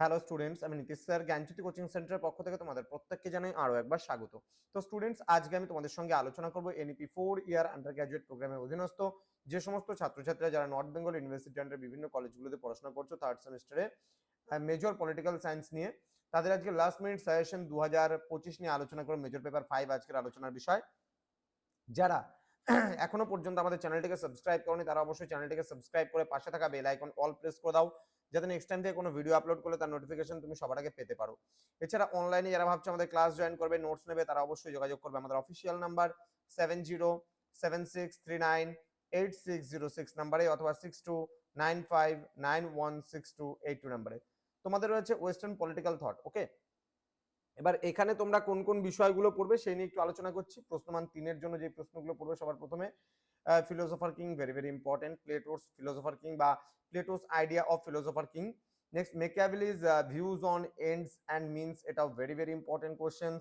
Hello students আমি Nitish sir, জ্ঞানজ্যোতি coaching সেন্টারের পক্ষ থেকে তোমাদের প্রত্যেককে জানাই আরও একবার স্বাগত। তো স্টুডেন্টস আজকে আমি তোমাদের সঙ্গে আলোচনা করব NEP four year under graduate প্রোগ্রামের অধীনস্থ যে সমস্ত ছাত্রছাত্রীরা যারা নর্থ বেঙ্গল ইউনিভার্সিটি আন্ডার বিভিন্ন কলেজগুলোতে পড়াশোনা করছ থার্ড সেমিস্টারে মেজর পলিটিক্যাল সায়েন্স নিয়ে, তাদের আজকে লাস্ট মিনিট সাজেশন দু হাজার পঁচিশ নিয়ে আলোচনা করব মেজর পেপার ফাইভ আজকের আলোচনার বিষয়। যারা এখনও পর্যন্ত আমাদের চ্যানেলটিকে সাবস্ক্রাইব করনি, তারা অবশ্যই চ্যানেলটিকে সাবস্ক্রাইব করে পাশে থাকা বেল আইকন অল প্রেস করে দাও। যাতে নেক্সট টাইম থেকে কোনো ভিডিও আপলোড করলে তার নোটিফিকেশন তুমি সবার আগে পেতে পারো। এছাড়া অনলাইনে যারা ভাবছ আমাদের ক্লাস জয়েন করবে নোটস নেবে, তারা অবশ্যই যোগাযোগ করবে আমাদের official number seven zero seven six three nine eight six zero six নাম্বারে অথবা six two nine five nine one six two eight two নাম্বারে তোমাদের রয়েছে ওয়েস্টার্ন পলিটিক্যাল থট ওকে এবার এখানে তোমরা কোন কোন বিষয়গুলো পড়বে সেই নিয়ে একটু আলোচনা করছি। প্রশ্নমান তিনের জন্য যে প্রশ্নগুলো পড়বে সবার প্রথমে। Philosopher king very very important Plato's philosopher king বা Plato's idea of philosopher king next Machiavelli's views on ends and means এটাও very very important questions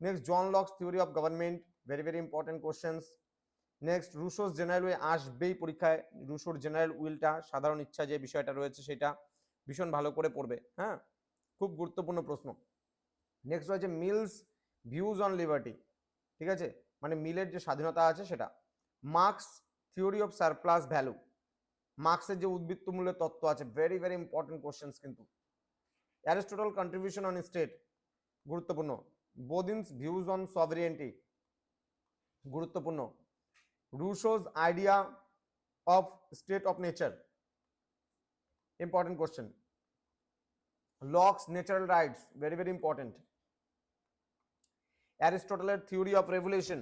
next John Locke's theory of government very very important questions next Rousseau's general will আসবেই পরীক্ষায়। রুশোর general উইলটা সাধারণ ইচ্ছা যে বিষয়টা রয়েছে সেটা ভীষণ ভালো করে পড়বে হ্যাঁ? খুব গুরুত্বপূর্ণ প্রশ্ন। নেক্সট রয়েছে মিলস ভিউজ অন লিবার্টি ঠিক আছে? মানে মিলের যে স্বাধীনতা আছে সেটা। Marx theory of surplus value মার্কসের যে উদ্বৃত্ত মূল্যের তত্ত্ব আছে ভেরি ভেরি ইম্পর্টেন্ট কোশ্চেন্স কিন্তু। অ্যারিস্টোটল কন্ট্রিবিউশন অন স্টেট গুরুত্বপূর্ণ। বোদিনস ভিউজ অন সভারিয়েন্টি গুরুত্বপূর্ণ। Rousseau's idea of state of nature important question Locke's natural rights very very important অ্যারিস্টোটলের theory of revolution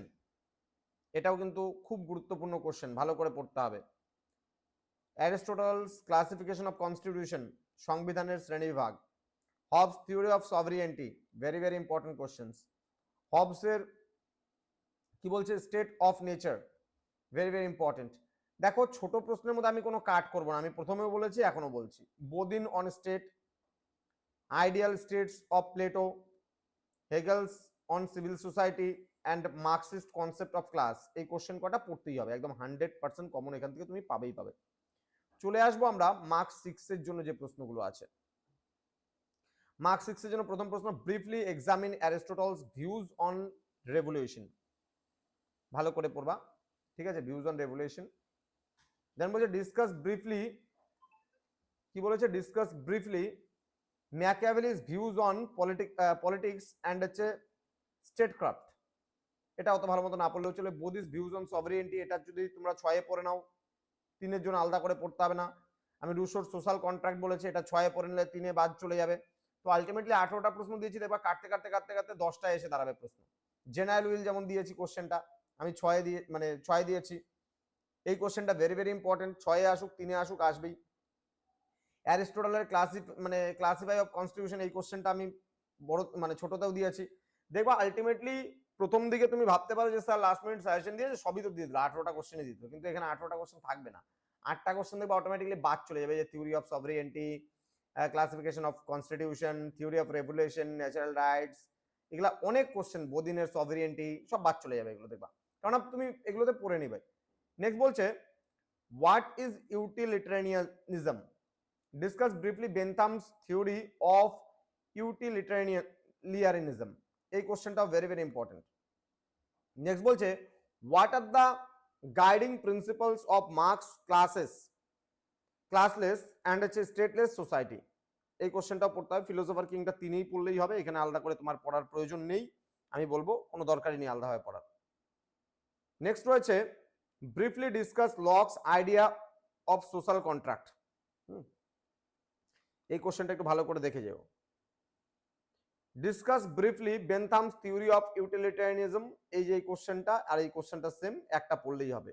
এটাও কিন্তু খুব গুরুত্বপূর্ণ কোশ্চেন ভালো করে পড়তে হবে। অ্যারিস্টোটলস ক্লাসিফিকেশন অফ কনস্টিটিউশন সংবিধানের শ্রেণীবিভাগ। Hobbes theory of sovereignty very very important questions হবসের কি বলছে? State of nature very very important দেখো, ছোট প্রশ্নের মধ্যে আমি কোনো কাট করব না, আমি প্রথমেও বলেছি এখনও বলছি। Bodin on state ideal states of Plato Hegel's on civil society and Marxist concept of class এই কোশ্চেন কটা পড়তেই হবে। একদম হান্ড্রেড পার্সেন্ট কমন এখান থেকে তুমি পাবেই পাবে। চলে আসব আমরা মার্কস সিক্সের জন্য যে প্রশ্নগুলো আছে। মার্কস সিক্সের জন্য প্রথম প্রশ্ন briefly examine Aristotle's views on revolution ভালো করে পড়বা, ঠিক আছে? ভিউজ অন রেভলিউশন দেন বলছে ডিসকাস ব্রিফলি কি বলেছে? Discuss briefly Machiavelli's views on politic politics and হচ্ছে স্টেট ক্রাফট এটা অত ভালো মতো না পড়লেও চলে। বোদিস ভিউজ অন সভারিয়েন্টি এটা যদি তোমরা ছয়ে পড়ে নাও, তিনের জন্য আলাদা করে পড়তে হবে না। আমি রুশোর সোশ্যাল কন্ট্রাক্ট বলেছি, এটা ছয়ে পড়ে নিলে তিনে বাদ চলে যাবে। তো আলটিমেটলি আঠেরোটা প্রশ্ন দিয়েছি দেখবা কাটতে কাটতে কাটতে কাটতে দশটায় এসে দাঁড়াবে প্রশ্ন। জেনারেল উইল যেমন দিয়েছি কোশ্চেনটা আমি ছয়ে দিয়ে মানে ছয় দিয়েছি। এই কোশ্চেনটা ভেরি ভেরি ইম্পর্টেন্ট ছয়ে আসুক, তিনে আসুক, আসবেই। অ্যারিস্টোটলের ক্লাসি মানে ক্লাসিফাই অফ কনস্টিটিউশন এই কোশ্চেনটা আমি বড় মানে ছোটতেও দিয়েছি। দেখবা আলটিমেটলি প্রথম দিকে তুমি ভাবতে পারো যে, স্যার লাস্ট মিনিট সাজেশন দিয়েছে, সবই তো দিয়ে দিল। আঠারোটা কোশ্চেনই দিত কিন্তু এখানে আঠারোটা কোশ্চেন থাকবে না। আটটা কোশ্চেন দেখবে অটোমেটিকলি বাদ চলে যাবে যে theory of sovereignty classification of constitution theory of regulation natural rights এগুলো অনেক কোশ্চেন বদিনের সভরিয়েন্টি সব বাদ চলে যাবে এগুলো দেখবা। কারণ তুমি এগুলোতে পড়ে নিবে। নেক্সট বলছে what is utilitarianism discuss briefly Bentham's theory of utilitarianism এই কোশ্চেনটাও ভেরি ভেরি ইম্পর্টেন্ট নেক্সট বলছে what are the guiding principles of Marx classes classless and হচ্ছে স্টেটলেস সোসাইটি এই কোশ্চেনটাও পড়তে হবে। ফিলোসফার কিংটা তিনিই পড়লেই হবে। এখানে আলাদা করে তোমার পড়ার প্রয়োজন নেই। আমি বলব, কোনো দরকারই নেই আলাদাভাবে পড়ার। নেক্সট রয়েছে briefly discuss Locke's idea of social contract এই কোশ্চেনটা একটু ভালো করে দেখে যাও। Discuss briefly Bentham's theory of utilitarianism এই যে কোশ্চেনটা আর এই কোশ্চেনটা সেম একটা পড়লেই হবে।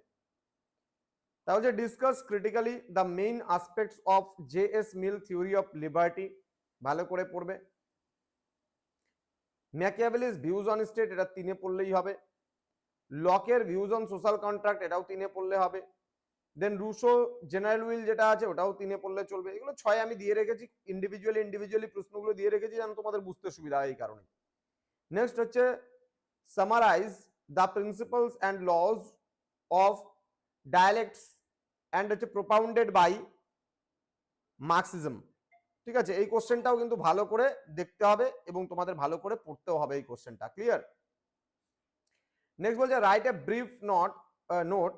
তাহলে discuss critically the main aspects of J S Mill theory of liberty ভালো করে পড়বে। ম্যাকিয়াভেলিস ভিউজ অন স্টেট এটা তিনে পড়লেই হবে। লকের ভিউজ অন সোশ্যাল কন্ট্রাক্ট এটাও তিনে পড়লে হবে। দেন রুশো জেনারেল উইল যেটা আছে, ওটাও তিনে পড়লে চলবে। এগুলো ছয় আমি দিয়ে রেখেছি ইন্ডিভিজুয়ালি ইন্ডিভিজুয়ালি প্রশ্নগুলো দিয়ে রেখেছি যেন তোমাদের বুঝতে সুবিধা হয় এই কারণে নেক্সট হচ্ছে summarise the principles and laws of dialectics and হচ্ছে প্রোপাউন্ডেড বাই মার্কসিজম ঠিক আছে? এই কোশ্চেনটাও কিন্তু ভালো করে দেখতে হবে এবং তোমাদের ভালো করে পড়তেও হবে এই কোশ্চেনটা ক্লিয়ার নেক্সট বলছে write a brief not note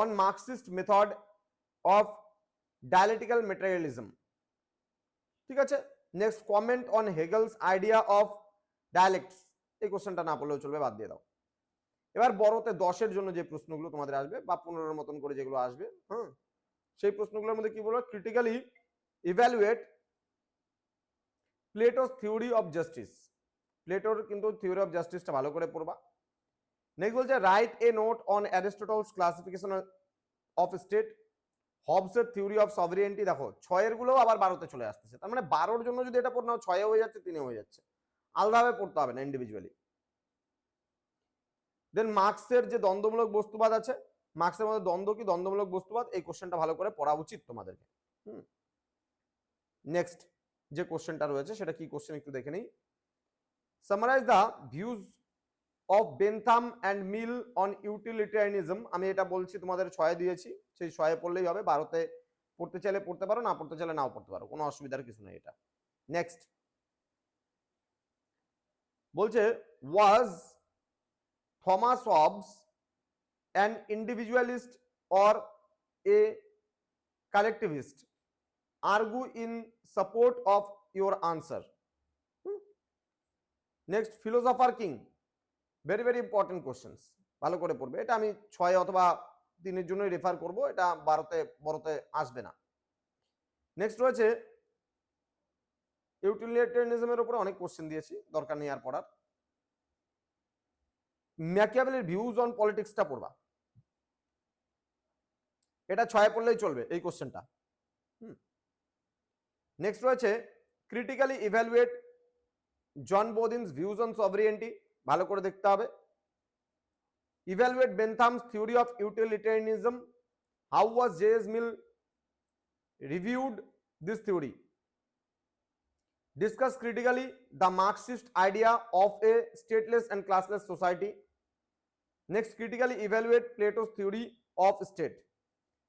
on Marxist method of dialectical materialism ঠিক আছে? Next comment on Hegel's idea of dialects এই কোশ্চেনটা না পড়লেও চলবে, বাদ দিয়ে দাও। এবার বড়তে দশের জন্য যে প্রশ্নগুলো তোমাদের আসবে, বা পনেরোর মতন করে যেগুলো আসবে হ্যাঁ সেই প্রশ্নগুলোর মধ্যে কি বলব critically evaluate Plato's theory of justice প্লেটোর কিন্তু থিওরি অফ জাস্টিসটা ভালো করে পড়বা। নেক্সট বলছে write a note on Aristotle's classification of state হবসের theory of sovereignty দেখো, ছয়েরগুলো আবার বারোতে চলে আসতেছে। তার মানে বারোর জন্য যদি এটা পড়ে নাও, ছয়ে হয়ে যাচ্ছে, তিনে হয়ে যাচ্ছে। আলাদাভাবে পড়তে হবে না ইন্ডিভিজুয়ালি দেন মার্কসের যে দ্বন্দ্বমূলক বস্তুবাদ আছে মার্কসের মধ্যে দ্বন্দ্ব কি? দ্বন্দ্বমূলক বস্তুবাদ, এই কোশ্চেনটা ভালো করে পড়া উচিত তোমাদেরকে। হুম। নেক্সট যে কোশ্চেনটা রয়েছে, সেটা কি কোশ্চেন একটু দেখে নিই। Summarize the views of Bentham and Mill on utilitarianism আমি এটা বলছি, তোমাদের ছয়ে দিয়েছি, সেই ছয়ে পড়লেই হবে, বারোতে পড়তে চাইলে পড়তে পারো, না পড়তে চাইলে নাও পড়তে পারো, কোনো অসুবিধার কিছু নেই এটা। নেক্সট বলছে was Thomas Hobbes an individualist or a collectivist argue in support of your answer next philosopher king very very important questions ভালো করে পড়বে। এটা আমি ছয় অথবা তিনের জন্যই রেফার করব। এটা বারোতে, বড়তে আসবে না। নেক্সট রয়েছে ইউটিলিটারিয়ানিজমের উপরে অনেক কোশ্চেন দিয়েছি। দরকার নেই আর পড়ার। ম্যাকিয়াভেলের ভিউজ অন পলিটিক্সটা পড়বা। এটা ছয় পড়লেই চলবে এই কোশ্চেনটা নেক্সট রয়েছে critically evaluate John Bodin's views on sovereignty ভালো করে দেখতে হবে। Evaluate Bentham's theory of utilitarianism how was J S Mill reviewed this theory discuss critically the marxist idea of a stateless and classless society. Next, critically evaluate plato's theory of state.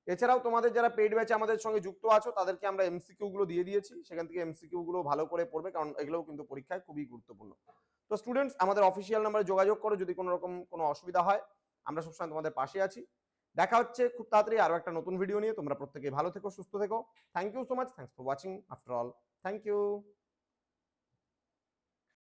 এছাড়াও তোমাদের যারা paid ব্যাচে আমাদের সঙ্গে যুক্ত আছো, তাদেরকে আমরা এমসিকিউ গুলো দিয়ে দিয়েছি। সেখান থেকে এমসিকিউ গুলো ভালো করে পড়বে, কারণ এগুলোও কিন্তু পরীক্ষায় খুবই গুরুত্বপূর্ণ। তো স্টুডেন্টস আমাদের অফিসিয়াল নাম্বারে যোগাযোগ করো যদি কোনো রকম কোনো অসুবিধা হয়। আমরা সবসময় তোমাদের পাশে আছি। দেখা হচ্ছে খুব তাড়াতাড়ি আরও একটা নতুন ভিডিও নিয়ে। তোমরা প্রত্যেকে ভালো থেকো, সুস্থ থেকো। Thank you so much thanks for watching after all thank you